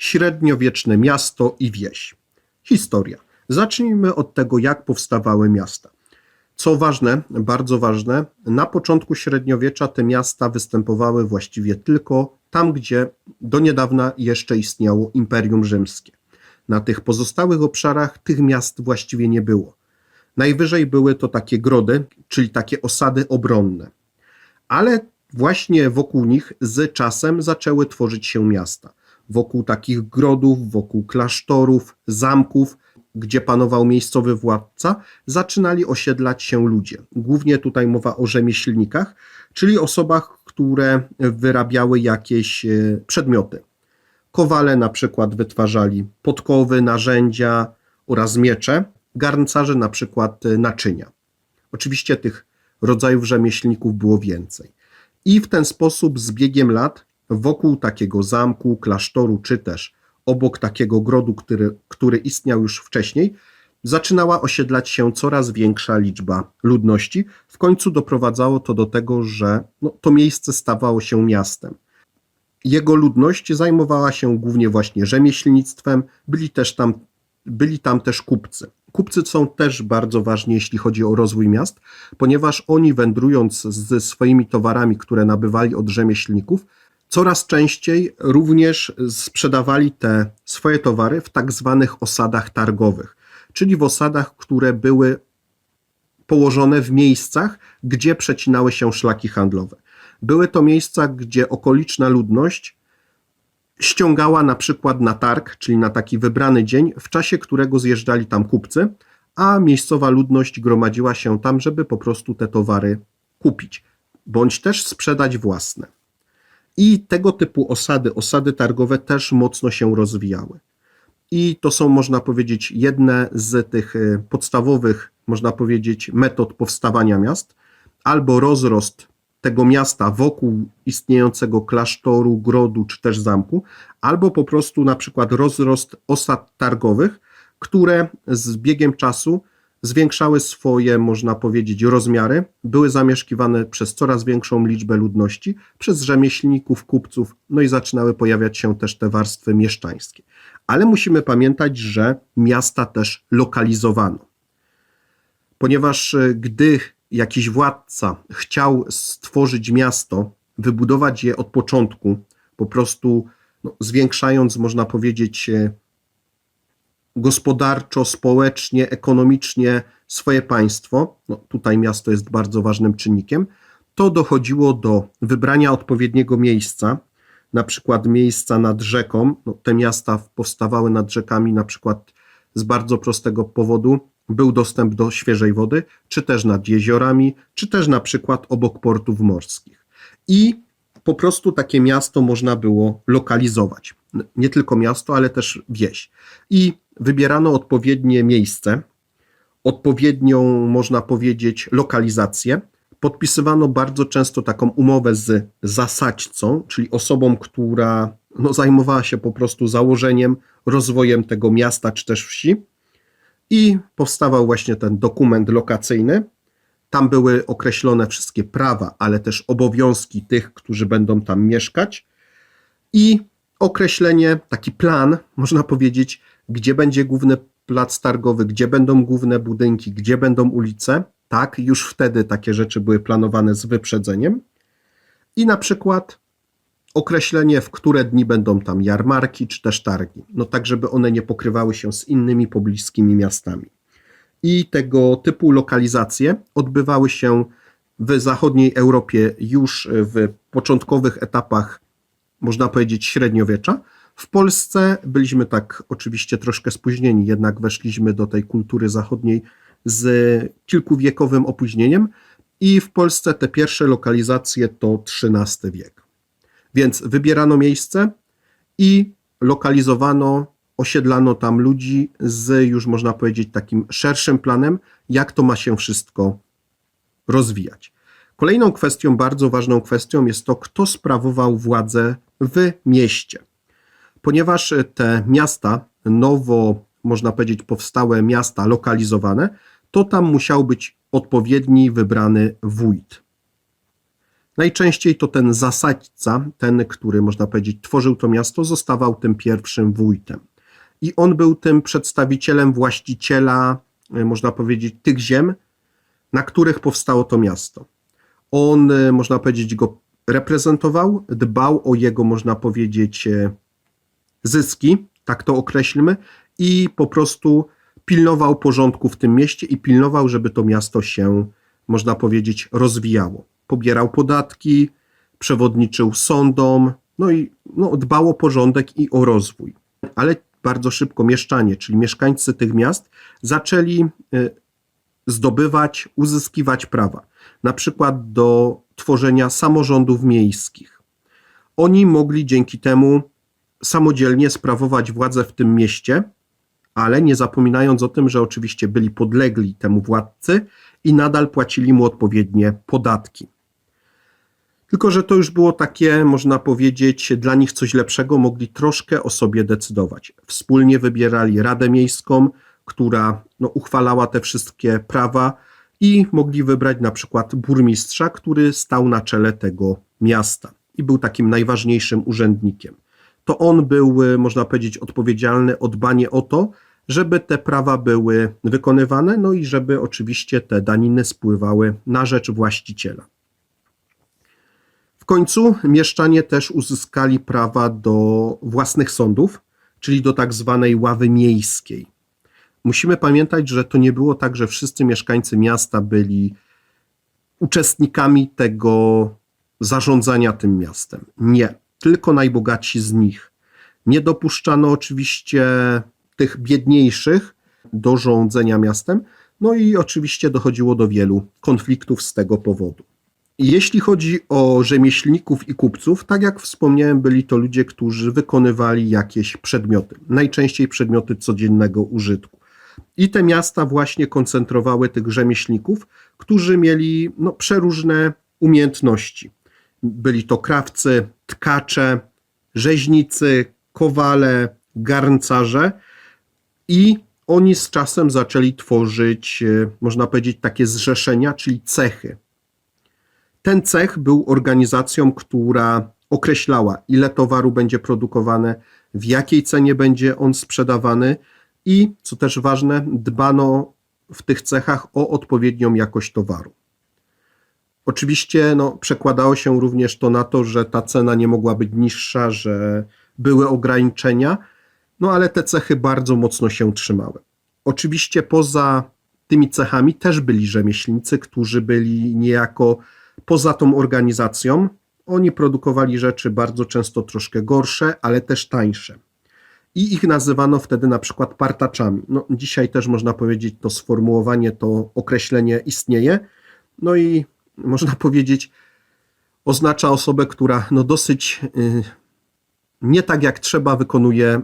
Średniowieczne miasto i wieś. Historia. Zacznijmy od tego, jak powstawały miasta. Co ważne, bardzo ważne, na początku średniowiecza te miasta występowały właściwie tylko tam, gdzie do niedawna jeszcze istniało Imperium Rzymskie. Na tych pozostałych obszarach tych miast właściwie nie było. Najwyżej były to takie grody, czyli takie osady obronne. Ale właśnie wokół nich z czasem zaczęły tworzyć się miasta. Wokół takich grodów, wokół klasztorów, zamków, gdzie panował miejscowy władca, zaczynali osiedlać się ludzie. Głównie tutaj mowa o rzemieślnikach, czyli osobach, które wyrabiały jakieś e, przedmioty. Kowale na przykład wytwarzali podkowy, narzędzia oraz miecze, garncarze na przykład e, naczynia. Oczywiście tych rodzajów rzemieślników było więcej. I w ten sposób z biegiem lat wokół takiego zamku, klasztoru, czy też obok takiego grodu, który, który istniał już wcześniej, zaczynała osiedlać się coraz większa liczba ludności. W końcu doprowadzało to do tego, że no, to miejsce stawało się miastem. Jego ludność zajmowała się głównie właśnie rzemieślnictwem, byli, też tam, byli tam też kupcy. Kupcy są też bardzo ważni, jeśli chodzi o rozwój miast, ponieważ oni wędrując ze swoimi towarami, które nabywali od rzemieślników, coraz częściej również sprzedawali te swoje towary w tak zwanych osadach targowych, czyli w osadach, które były położone w miejscach, gdzie przecinały się szlaki handlowe. Były to miejsca, gdzie okoliczna ludność ściągała na przykład na targ, czyli na taki wybrany dzień, w czasie którego zjeżdżali tam kupcy, a miejscowa ludność gromadziła się tam, żeby po prostu te towary kupić, bądź też sprzedać własne. I tego typu osady, osady targowe też mocno się rozwijały. I to są, można powiedzieć, jedne z tych e, podstawowych, można powiedzieć, metod powstawania miast, albo rozrost tego miasta wokół istniejącego klasztoru, grodu czy też zamku, albo po prostu na przykład rozrost osad targowych, które z biegiem czasu zwiększały swoje, można powiedzieć, rozmiary, były zamieszkiwane przez coraz większą liczbę ludności, przez rzemieślników, kupców, no i zaczynały pojawiać się też te warstwy mieszczańskie. Ale musimy pamiętać, że miasta też lokalizowano. Ponieważ e, gdy jakiś władca chciał stworzyć miasto, wybudować je od początku, po prostu no, zwiększając, można powiedzieć, e, gospodarczo, społecznie, ekonomicznie swoje państwo, no tutaj miasto jest bardzo ważnym czynnikiem, to dochodziło do wybrania odpowiedniego miejsca, na przykład miejsca nad rzeką. No, te miasta powstawały nad rzekami na przykład z bardzo prostego powodu. Był dostęp do świeżej wody, czy też nad jeziorami, czy też na przykład obok portów morskich. I po prostu takie miasto można było lokalizować. Nie tylko miasto, ale też wieś. I wybierano odpowiednie miejsce, odpowiednią, można powiedzieć, lokalizację. Podpisywano bardzo często taką umowę z zasadźcą, czyli osobą, która no, zajmowała się po prostu założeniem, rozwojem tego miasta czy też wsi. I powstawał właśnie ten dokument lokacyjny. Tam były określone wszystkie prawa, ale też obowiązki tych, którzy będą tam mieszkać. I określenie, taki plan, można powiedzieć, gdzie będzie główny plac targowy, gdzie będą główne budynki, gdzie będą ulice. Tak, już wtedy takie rzeczy były planowane z wyprzedzeniem. I na przykład określenie, w które dni będą tam jarmarki czy też targi. No tak, żeby one nie pokrywały się z innymi pobliskimi miastami. I tego typu lokalizacje odbywały się w zachodniej Europie już w początkowych etapach, można powiedzieć, średniowiecza, w Polsce byliśmy tak oczywiście troszkę spóźnieni, jednak weszliśmy do tej kultury zachodniej z kilkuwiekowym opóźnieniem i w Polsce te pierwsze lokalizacje to XIII wiek. Więc wybierano miejsce i lokalizowano, osiedlano tam ludzi z już można powiedzieć takim szerszym planem, jak to ma się wszystko rozwijać. Kolejną kwestią, bardzo ważną kwestią jest to, kto sprawował władzę w mieście ponieważ te miasta, nowo, można powiedzieć, powstałe miasta lokalizowane, to tam musiał być odpowiedni wybrany wójt. Najczęściej to ten zasadca, ten, który można powiedzieć tworzył to miasto, zostawał tym pierwszym wójtem. I on był tym przedstawicielem właściciela, e, można powiedzieć, tych ziem, na których powstało to miasto. On, e, można powiedzieć, go reprezentował, dbał o jego, można powiedzieć, e, zyski, tak to określmy, i po prostu pilnował porządku w tym mieście i pilnował, żeby to miasto się, można powiedzieć, rozwijało. Pobierał podatki, przewodniczył sądom, no i no, dbał o porządek i o rozwój. Ale bardzo szybko mieszczanie, czyli mieszkańcy tych miast, zaczęli y, zdobywać, uzyskiwać prawa, na przykład do tworzenia samorządów miejskich. Oni mogli dzięki temu samodzielnie sprawować władzę w tym mieście, ale nie zapominając o tym, że oczywiście byli podlegli temu władcy i nadal płacili mu odpowiednie podatki. Tylko, że to już było takie, można powiedzieć, dla nich coś lepszego, mogli troszkę o sobie decydować. Wspólnie wybierali Radę Miejską, która no, uchwalała te wszystkie prawa i mogli wybrać na przykład burmistrza, który stał na czele tego miasta i był takim najważniejszym urzędnikiem. To on był, y, można powiedzieć, odpowiedzialny o dbanie o to, żeby te prawa były wykonywane, no i żeby oczywiście te daniny spływały na rzecz właściciela. W końcu mieszczanie też uzyskali prawa do własnych sądów, czyli do tak zwanej ławy miejskiej. Musimy pamiętać, że to nie było tak, że wszyscy mieszkańcy miasta byli uczestnikami tego zarządzania tym miastem. Nie, tylko najbogatsi z nich. Nie dopuszczano oczywiście tych biedniejszych do rządzenia miastem, no i oczywiście dochodziło do wielu konfliktów z tego powodu. Jeśli chodzi o rzemieślników i kupców, tak jak wspomniałem, byli to ludzie, którzy wykonywali jakieś przedmioty, najczęściej przedmioty codziennego użytku. I te miasta właśnie koncentrowały tych rzemieślników, którzy mieli no, przeróżne umiejętności. Byli to krawcy, tkacze, rzeźnicy, kowale, garncarze i oni z czasem zaczęli tworzyć, e, można powiedzieć, takie zrzeszenia, czyli cechy. Ten cech był organizacją, która określała, ile towaru będzie produkowane, w jakiej cenie będzie on sprzedawany i, co też ważne, dbano w tych cechach o odpowiednią jakość towaru. Oczywiście no, przekładało się również to na to, że ta cena nie mogła być niższa, że były ograniczenia, no ale te cechy bardzo mocno się trzymały. Oczywiście poza tymi cechami też byli rzemieślnicy, którzy byli niejako poza tą organizacją. Oni produkowali rzeczy bardzo często troszkę gorsze, ale też tańsze. I ich nazywano wtedy na przykład partaczami. No, dzisiaj też można powiedzieć, to sformułowanie, to określenie istnieje. No i można powiedzieć, oznacza osobę, która no dosyć yy, nie tak jak trzeba wykonuje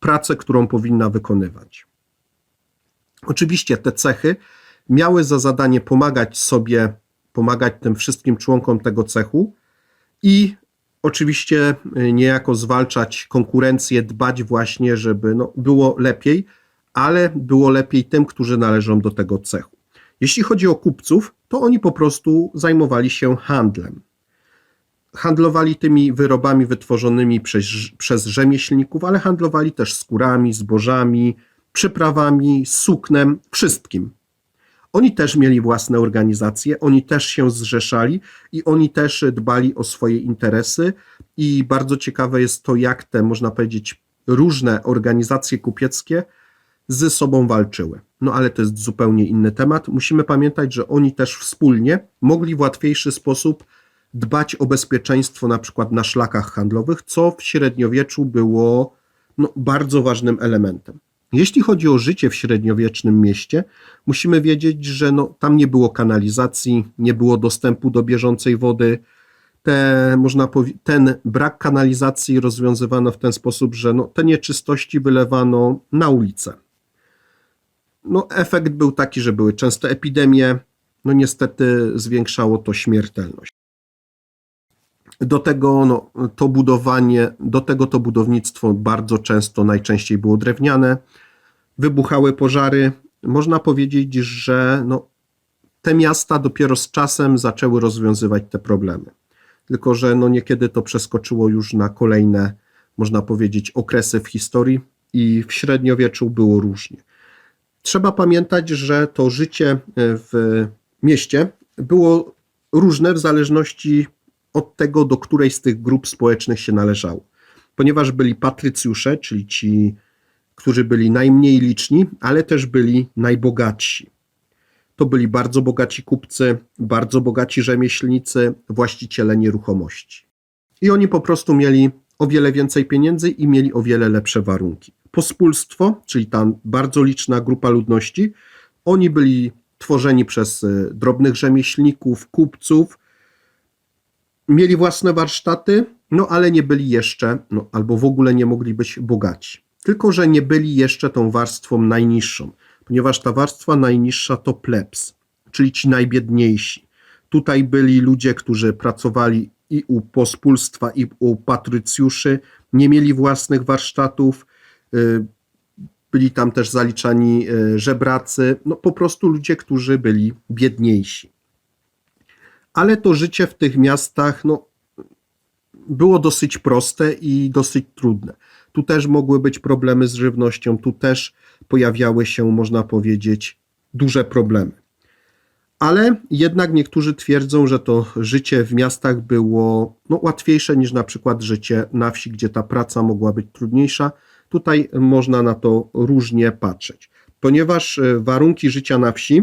pracę, którą powinna wykonywać. Oczywiście te cechy miały za zadanie pomagać sobie, pomagać tym wszystkim członkom tego cechu i oczywiście y, niejako zwalczać konkurencję, dbać właśnie, żeby no, było lepiej, ale było lepiej tym, którzy należą do tego cechu. Jeśli chodzi o kupców, to oni po prostu zajmowali się handlem handlowali tymi wyrobami wytworzonymi przez, przez rzemieślników, ale handlowali też skórami, zbożami, przyprawami, suknem, wszystkim. Oni też mieli własne organizacje, oni też się zrzeszali i oni też dbali o swoje interesy. I bardzo ciekawe jest to, jak te, można powiedzieć, różne organizacje kupieckie ze sobą walczyły. No ale to jest zupełnie inny temat. Musimy pamiętać, że oni też wspólnie mogli w łatwiejszy sposób dbać o bezpieczeństwo na przykład na szlakach handlowych, co w średniowieczu było no, bardzo ważnym elementem. Jeśli chodzi o życie w średniowiecznym mieście, musimy wiedzieć, że no, tam nie było kanalizacji, nie było dostępu do bieżącej wody. Te, można ten brak kanalizacji rozwiązywano w ten sposób, że no, te nieczystości wylewano na ulicę. No, efekt był taki, że były częste epidemie, no niestety zwiększało to śmiertelność. Do tego no, to budowanie, do tego to budownictwo bardzo często, najczęściej było drewniane, wybuchały pożary. Można powiedzieć, że no, te miasta dopiero z czasem zaczęły rozwiązywać te problemy. tylko że no niekiedy to przeskoczyło już na kolejne, można powiedzieć, okresy w historii i w średniowieczu było różnie. Trzeba pamiętać, że to życie w mieście było różne w zależności od tego, do której z tych grup społecznych się należało. Ponieważ byli patrycjusze, czyli ci, którzy byli najmniej liczni, ale też byli najbogatsi. To byli bardzo bogaci kupcy, bardzo bogaci rzemieślnicy, właściciele nieruchomości. I oni po prostu mieli o wiele więcej pieniędzy i mieli o wiele lepsze warunki. Pospólstwo, czyli ta bardzo liczna grupa ludności, oni byli tworzeni przez y, drobnych rzemieślników, kupców, mieli własne warsztaty, no ale nie byli jeszcze, no, albo w ogóle nie mogli być bogaci. Tylko, że nie byli jeszcze tą warstwą najniższą, ponieważ ta warstwa najniższa to plebs, czyli ci najbiedniejsi. Tutaj byli ludzie, którzy pracowali i u pospólstwa, i u patrycjuszy, nie mieli własnych warsztatów, y, byli tam też zaliczani y, żebracy, no po prostu ludzie, którzy byli biedniejsi. Ale to życie w tych miastach no, było dosyć proste i dosyć trudne. Tu też mogły być problemy z żywnością, tu też pojawiały się, można powiedzieć, duże problemy. Ale jednak niektórzy twierdzą, że to życie w miastach było no, łatwiejsze niż na przykład życie na wsi, gdzie ta praca mogła być trudniejsza. Tutaj można na to różnie patrzeć, ponieważ e, warunki życia na wsi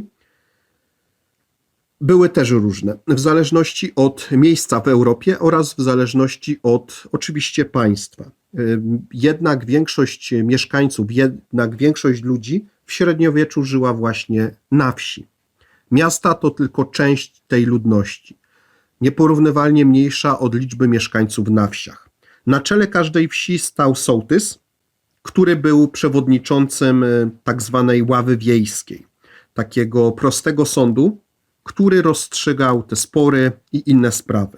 były też różne, w zależności od miejsca w Europie oraz w zależności od oczywiście państwa. Jednak większość mieszkańców, jednak większość ludzi w średniowieczu żyła właśnie na wsi. Miasta to tylko część tej ludności, nieporównywalnie mniejsza od liczby mieszkańców na wsiach. Na czele każdej wsi stał sołtys, który był przewodniczącym e, tak zwanej ławy wiejskiej, takiego prostego sądu, który rozstrzygał te spory i inne sprawy.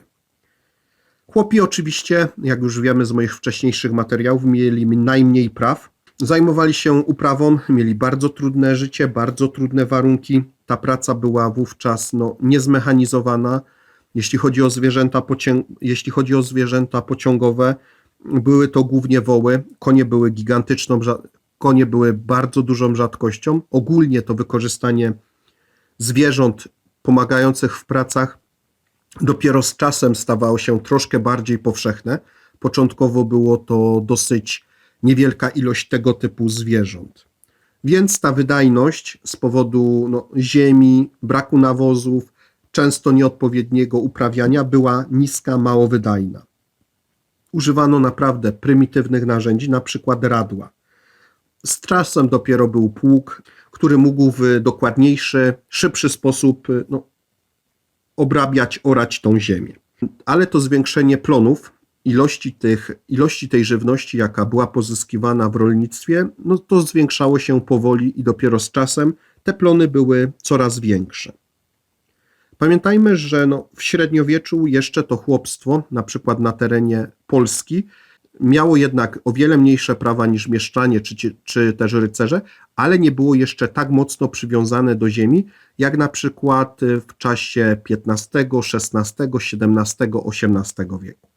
Chłopi oczywiście, jak już wiemy z moich wcześniejszych materiałów, mieli najmniej praw. Zajmowali się uprawą, mieli bardzo trudne życie, bardzo trudne warunki. Ta praca była wówczas no, niezmechanizowana. Jeśli chodzi o zwierzęta, jeśli chodzi o zwierzęta pociągowe, były to głównie woły. Konie były gigantyczną, konie były bardzo dużą rzadkością. Ogólnie to wykorzystanie zwierząt pomagających w pracach dopiero z czasem stawało się troszkę bardziej powszechne. Początkowo było to dosyć niewielka ilość tego typu zwierząt. Więc ta wydajność z powodu no, ziemi, braku nawozów, często nieodpowiedniego uprawiania była niska, mało wydajna. Używano naprawdę prymitywnych narzędzi, na przykład radła. Z czasem dopiero był pług, który mógł w dokładniejszy, szybszy sposób no, obrabiać, orać tą ziemię. Ale to zwiększenie plonów, ilości, tych, ilości tej żywności, jaka była pozyskiwana w rolnictwie, no to zwiększało się powoli i dopiero z czasem te plony były coraz większe. Pamiętajmy, że no, w średniowieczu jeszcze to chłopstwo, na przykład na terenie Polski, miało jednak o wiele mniejsze prawa niż mieszczanie czy, czy też rycerze, ale nie było jeszcze tak mocno przywiązane do ziemi, jak na przykład w czasie XV, XVI, XVII, XVIII wieku.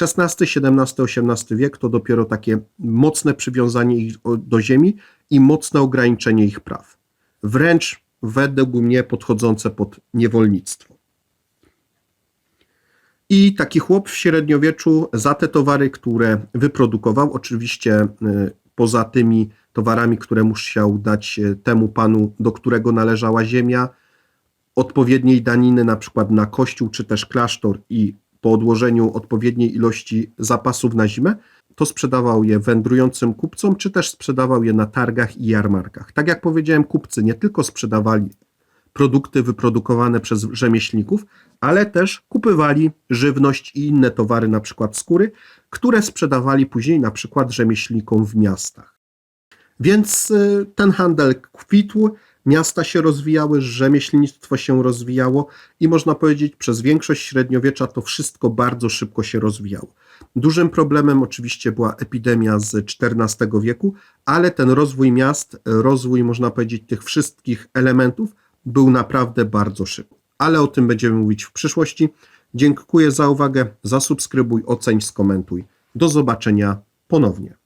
XVI, XVII, XVIII wiek to dopiero takie mocne przywiązanie ich do ziemi i mocne ograniczenie ich praw. Wręcz według mnie podchodzące pod niewolnictwo. I taki chłop w średniowieczu za te towary, które wyprodukował, oczywiście y, poza tymi towarami, które musiał dać y, temu panu, do którego należała ziemia, odpowiedniej daniny, na przykład na kościół czy też klasztor i po odłożeniu odpowiedniej ilości zapasów na zimę, to sprzedawał je wędrującym kupcom, czy też sprzedawał je na targach i jarmarkach. Tak jak powiedziałem, kupcy nie tylko sprzedawali produkty wyprodukowane przez rzemieślników, ale też kupywali żywność i inne towary, na przykład skóry, które sprzedawali później na przykład rzemieślnikom w miastach. Więc y, ten handel kwitł, miasta się rozwijały, rzemieślnictwo się rozwijało i można powiedzieć, przez większość średniowiecza to wszystko bardzo szybko się rozwijało. Dużym problemem oczywiście była epidemia z XIV wieku, ale ten rozwój miast, rozwój można powiedzieć tych wszystkich elementów był naprawdę bardzo szybki. Ale o tym będziemy mówić w przyszłości. Dziękuję za uwagę. Zasubskrybuj, oceń, skomentuj. Do zobaczenia ponownie.